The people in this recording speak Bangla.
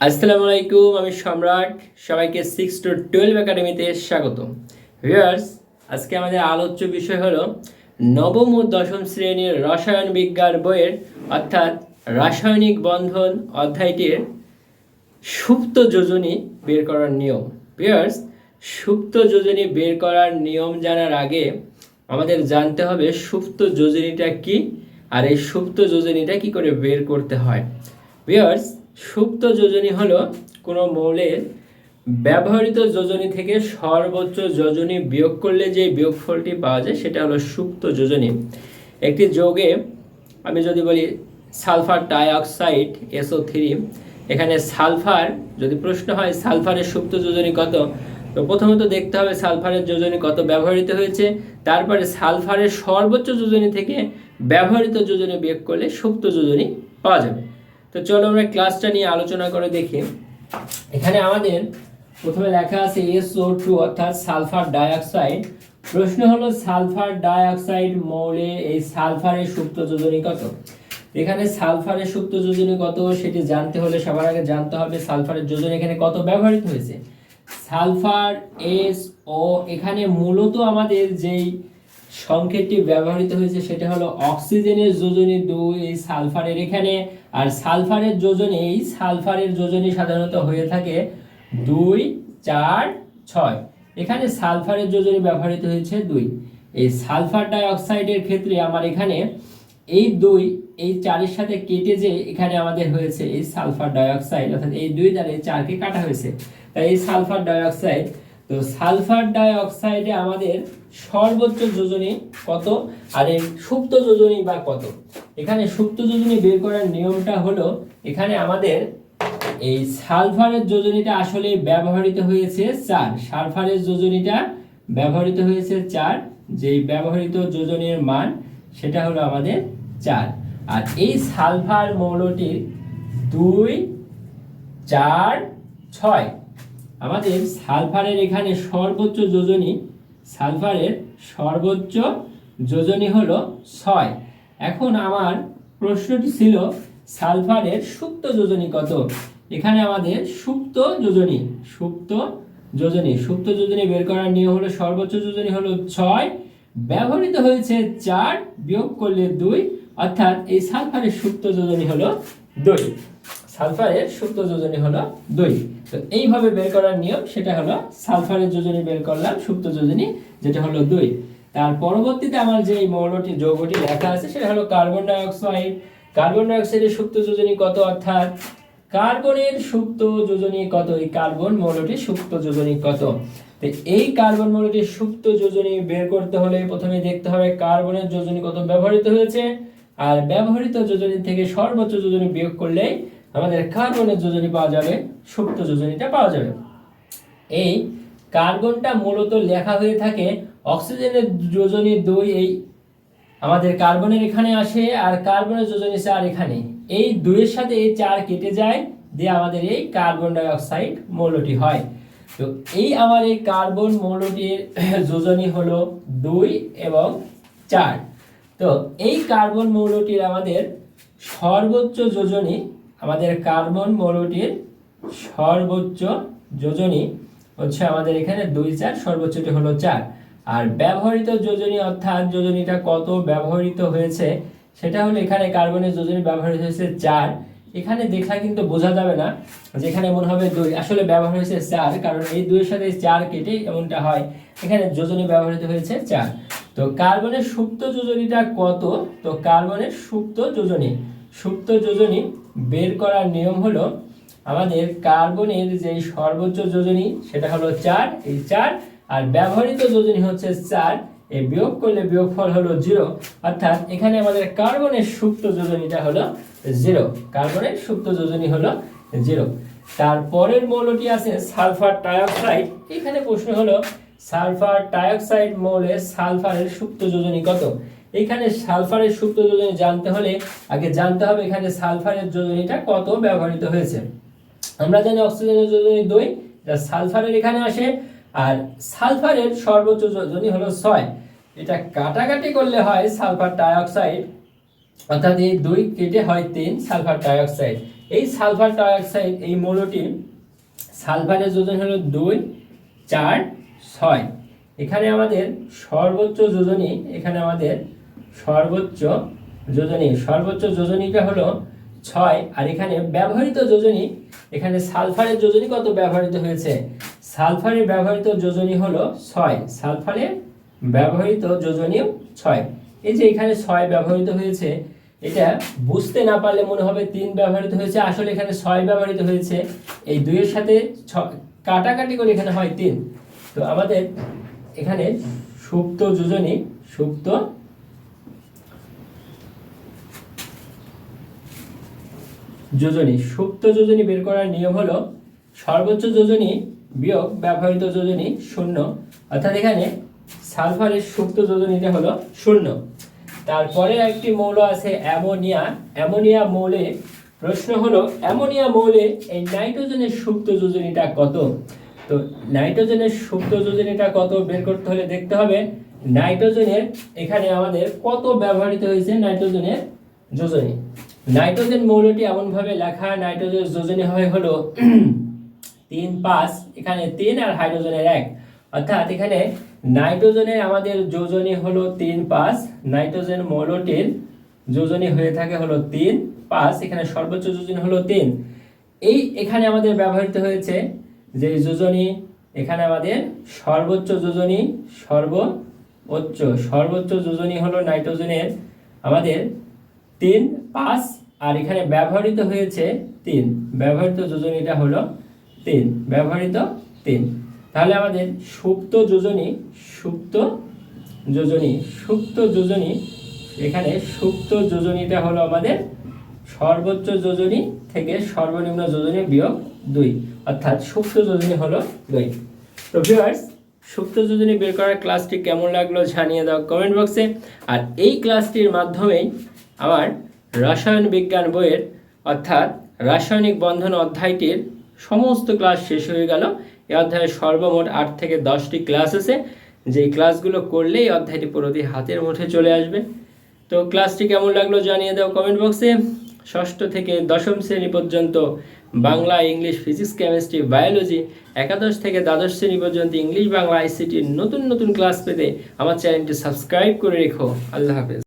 আসসালামু আলাইকুম, আমি সম্রাট। সবাইকে সিক্স টু টুয়েলভ একাডেমিতে স্বাগত ভিউয়ার্স আজকে আমাদের আলোচ্য বিষয় হলো নবম ও দশম শ্রেণির রসায়ন বিজ্ঞান বইয়ের, অর্থাৎ রাসায়নিক বন্ধন অধ্যায়টির সুপ্ত যোজনী বের করার নিয়ম। ভিউয়ার্স সুপ্ত যোজনী বের করার নিয়ম জানার আগে আমাদের জানতে হবে সুপ্ত যোজনীটা কি, আর এই সুপ্ত যোজনীটা কি করে বের করতে হয়। ভিউয়ার্স সুপ্ত যোজনী হলো কোনো মৌলের ব্যবহৃত যোজনী থেকে সর্বোচ্চ যোজনী বিয়োগ করলে যে বিয়োগফলটি পাওয়া যায়, সেটা হলো সুপ্ত যোজনী। একটি যোগে আমি যদি বলি সালফার ডাইঅক্সাইড এসও থ্রি এখানে সালফার, যদি প্রশ্ন হয় সালফারের সুপ্ত যোজনী কত, তো প্রথমত দেখতে হবে সালফারের যোজনী কত ব্যবহৃত হয়েছে, তারপরে সালফারের সর্বোচ্চ যোজনী থেকে ব্যবহৃত যোজনী বিয়োগ করলে সুপ্ত যোজনী পাওয়া যাবে। তো চলো আমরা ক্লাসটা নিয়ে আলোচনা করে দেখি। এখানে আমাদের প্রথমে লেখা আছে এসও টু অর্থাৎ সালফার ডাইঅক্সাইড। প্রশ্ন হলো, সালফার ডাইঅক্সাইড মৌলে এই সালফারের সুপ্ত যোজনী কত? এখানে সালফারের সুপ্ত যোজনী কত, সেটি জানতে হলে সবার আগে জানতে হবে সালফারের যোজনী এখানে কত ব্যবহৃত হয়েছে। সালফার এস ও এখানে মূলত আমাদের যেই সংকেতটি ব্যবহৃত হয়েছে সেটা হলো অক্সিজেনের যোজনী দুই এই সালফারের এখানে, আর সালফারের যোজনী এই সালফারের যোজনী সাধারণত হয়ে থাকে দুই, চার, ছয়। এখানে সালফারের যোজনী ব্যবহৃত হয়েছে দুই। এই সালফার ডাইঅক্সাইডের ক্ষেত্রে আমার এখানে এই দুই, এই চারের সাথে কেটে যে এখানে আমাদের হয়েছে এই সালফার ডাইঅক্সাইড, অর্থাৎ এই দুই দ্বারা এই চারকে কাটা হয়েছে। তাই এই সালফার ডাইঅক্সাইড তো সালফার ডাইঅক্সাইডে আমাদের সর্বোচ্চ যোজনী কত? আর এই সুপ্ত যোজনী বা কত? এখানে সুপ্ত যোজনী বের করার নিয়মটা হলো, এখানে আমাদের এই সালফারের যোজনীটা আসলে ব্যবহৃত হয়েছে চার। সালফারের যোজনীটা ব্যবহৃত হয়েছে চার। যেই ব্যবহৃত যোজনীর মান, সেটা হলো আমাদের চার। আর এই সালফার মৌলটির দুই, চার, ছয় আমাদের সালফারের এখানে সর্বোচ্চ যোজনী, সালফারের সর্বোচ্চ যোজনী হলো ছয়। এখন আমার প্রশ্নটি ছিল, সালফারের সুপ্ত যোজনী কত? এখানে আমাদের সুপ্ত যোজনী সুপ্ত যোজনী সুপ্ত যোজনী বের করার নিয়ম হলো সর্বোচ্চ যোজনী হলো ছয়, ব্যবহৃত হয়েছে চার বিয়োগ করলে দুই, অর্থাৎ এই সালফারের সুপ্ত যোজনী হলো দুই। সালফারের সুপ্ত যোজনী হলো দুই। তো এইভাবে বের করার নিয়ম সেটা হলো সালফারের যোজনী বের করলাম সুপ্ত যোজনী, যেটা হলো দুই। তার পরবর্তীতে আমার যে মৌলটি, যৌগটি লেখা আছে, সেটা হলো কার্বন ডাইঅক্সাইড। কার্বন ডাইঅক্সাইডের সুপ্ত যোজনী কত অর্থাৎ কার্বনের সুপ্ত যোজনী কত? এই কার্বন মৌলটির সুপ্ত যোজনী কত? তো এই কার্বন মৌলটির সুপ্ত যোজনী বের করতে হলে প্রথমে দেখতে হবে কার্বনের যোজনী কত ব্যবহৃত হয়েছে। আর ব্যবহৃত যোজনী থেকে সর্বোচ্চ যোজনী বিয়োগ করলেই আমাদের কার্বনের যোজনী পাওয়া যাবে? সুপ্ত যোজনীটা পাওয়া যাবে। এই কার্বনটা মূলত লেখা হয়ে থাকে অক্সিজেনের যোজনী দুই, এই আমাদের কার্বনের এখানে আসে আর কার্বনের যোজনী চার এখানে। এই দুইয়ের সাথে এই চার কেটে যায়, দিয়ে আমাদের এই কার্বন ডাইঅক্সাইড মৌলটি হয়। তো এই আমার এই কার্বন মৌলটির যোজনী হলো দুই এবং চার। তো এই কার্বন মৌলটির আমাদের সর্বোচ্চ যোজনী আমাদের কার্বন মৌলটির সর্বোচ্চ যোজনী হচ্ছে আমাদের এখানে দুই চার, সর্বোচ্চটি হলো চার। আর ব্যবহৃত যোজনী অর্থাৎ যোজনীটা কত ব্যবহৃত হয়েছে, সেটা হলো এখানে কার্বনের যোজনী ব্যবহৃত হয়েছে চার। এখানে দেখা কিন্তু বোঝা যাবে না যেখানে মনে হবে দুই। আসলে ব্যবহার হয়েছে চার, কারণ এই দুইয়ের সাথে চার কেটে এমনটা হয়। এখানে যোজনী ব্যবহৃত হয়েছে চার। তো কার্বনের সুপ্ত যোজনীটা কত? তো কার্বনের সুপ্ত যোজনী। সুপ্ত যোজনী বের করার নিয়ম হলো আমাদের কার্বনের যে সর্বোচ্চ যোজনী, সেটা হলো চার, এই চার, আর ব্যবহৃত যোজনী হচ্ছে চার এই বিয়োগ করলে বিয়োগফল হলো জিরো। অর্থাৎ এখানে আমাদের কার্বনের সুপ্ত যোজনীটা হলো জিরো। কার্বনের সুপ্ত যোজনী হলো জিরো। তারপরের মৌলটি আছে সালফার ডাইঅক্সাইড। এখানে প্রশ্ন হলো, সালফার ডাইঅক্সাইড মৌলের সালফারের সুপ্ত যোজনী কত? এখানে সালফারের সুপ্ত যোজনী জানতে হলে, আগে জানতে হবে এখানে সালফারের যোজনীটা কত ব্যবহৃত হয়েছে। আমরা জানি অক্সিজেনের যোজনী দুই যা সালফারের এখানে আসে, আর সালফারের সর্বোচ্চ যোজনী হলো ছয়। এটা কাটাকাটি করলে হয় সালফার ডাইঅক্সাইড, অর্থাৎ এই দুই কেটে হয় তিন সালফার ডাইঅক্সাইড। এই সালফার ডাইঅক্সাইড, এই মৌলটি সালফারের যোজন হলো দুই, চার, ছয়। এখানে আমাদের সর্বোচ্চ যোজনী, এখানে আমাদের সর্বোচ্চ যোজনী। সর্বোচ্চ যোজনীটা হলো ছয়, আর এখানে ব্যবহৃত যোজনী, এখানে সালফারের যোজনী কত ব্যবহৃত হয়েছে? সালফারের ব্যবহৃত যোজনী হলো ছয়। সালফারের ব্যবহৃত যোজনীয় ছয়। এই যে এখানে ছয় ব্যবহৃত হয়েছে, এটা বুঝতে না পারলে মনে হবে তিন ব্যবহৃত হয়েছে। আসলে এখানে ছয় ব্যবহৃত হয়েছে। এই দুইয়ের সাথে ছ- কাটাকাটি করে এখানে হয় তিন। তো আমাদের এখানে সুপ্ত যোজনী, সুপ্ত যোজনী, সুপ্ত যোজনী বের করার নিয়ম হলো সর্বোচ্চ যোজনী বিয়োগ ব্যবহৃত যোজনী শূন্য। অর্থাৎ এখানে সালফারের সুপ্ত যোজনীটা হলো শূন্য। তারপরে একটি মৌল আছে অ্যামোনিয়া। অ্যামোনিয়া মৌলে প্রশ্ন হলো, অ্যামোনিয়া মৌলে এই নাইট্রোজেনের সুপ্ত যোজনীটা কত? তো নাইট্রোজেনের সুপ্ত যোজনীটা কত বের করতে হলে দেখতে হবে, নাইট্রোজেনের এখানে আমাদের কত ব্যবহৃত হয়েছে নাইট্রোজেনের যোজনী। নাইট্রোজেন মৌলটি এমনভাবে লেখা নাইট্রোজেন যোজনী হয় হলো তিন পাঁচ, এখানে তিন আর হাইড্রোজেনের এক। অর্থাৎ এখানে নাইট্রোজেনের আমাদের যোজনী হলো তিন পাঁচ, নাইট্রোজেন মৌলটির যোজনী হয়ে থাকে হলো তিন পাঁচ, এখানে সর্বোচ্চ যোজনী হলো তিন। এই এখানে আমাদের ব্যবহৃত হয়েছে যে যোজনী, এখানে আমাদের সর্বোচ্চ যোজনী, সর্বোচ্চ সর্বোচ্চ যোজনী হলো নাইট্রোজেনের আমাদের তিন, পাঁচ, আর এখানে ব্যবহৃত হয়েছে তিন। ব্যবহৃত যোজনীটা হলো তিন। ব্যবহৃত তিন। তাহলে আমাদের সুপ্ত যোজনী সুপ্ত যোজনী সুপ্ত যোজনী, এখানে সুপ্ত যোজনীটা হলো আমাদের সর্বোচ্চ যোজনী থেকে সর্বনিম্ন যোজনী বিয়োগ দুই। অর্থাৎ সুপ্ত যোজনী হলো দুই। তো ভিউয়ার্স সুপ্ত যোজনী বের করার ক্লাসটি কেমন লাগল জানিয়ে দাও কমেন্ট বক্সে আর এই ক্লাসটির মাধ্যমেই আমার রসায়ন বিজ্ঞান বইয়ের, অর্থাৎ রাসায়নিক বন্ধন অধ্যায়টির সমস্ত ক্লাস শেষ হয়ে গেল। এই অধ্যায়ে সর্বমোট আট থেকে দশটি ক্লাস আছে। যেই ক্লাসগুলো করলে এই অধ্যায়টি পুরোটি হাতের মুঠে চলে আসবে। তো ক্লাসটি কেমন লাগল জানিয়ে দাও কমেন্ট বক্সে। ষষ্ঠ থেকে দশম শ্রেণি পর্যন্ত Bangla, English, physics, chemistry, biology, একাদশ থেকে দ্বাদশ শ্রেণি পর্যন্ত ইংলিশ, বাংলা, আইসিটির নতুন নতুন ক্লাস পেতে আমার চ্যানেলটি সাবস্ক্রাইব করে রেখো। আল্লাহ হাফেজ।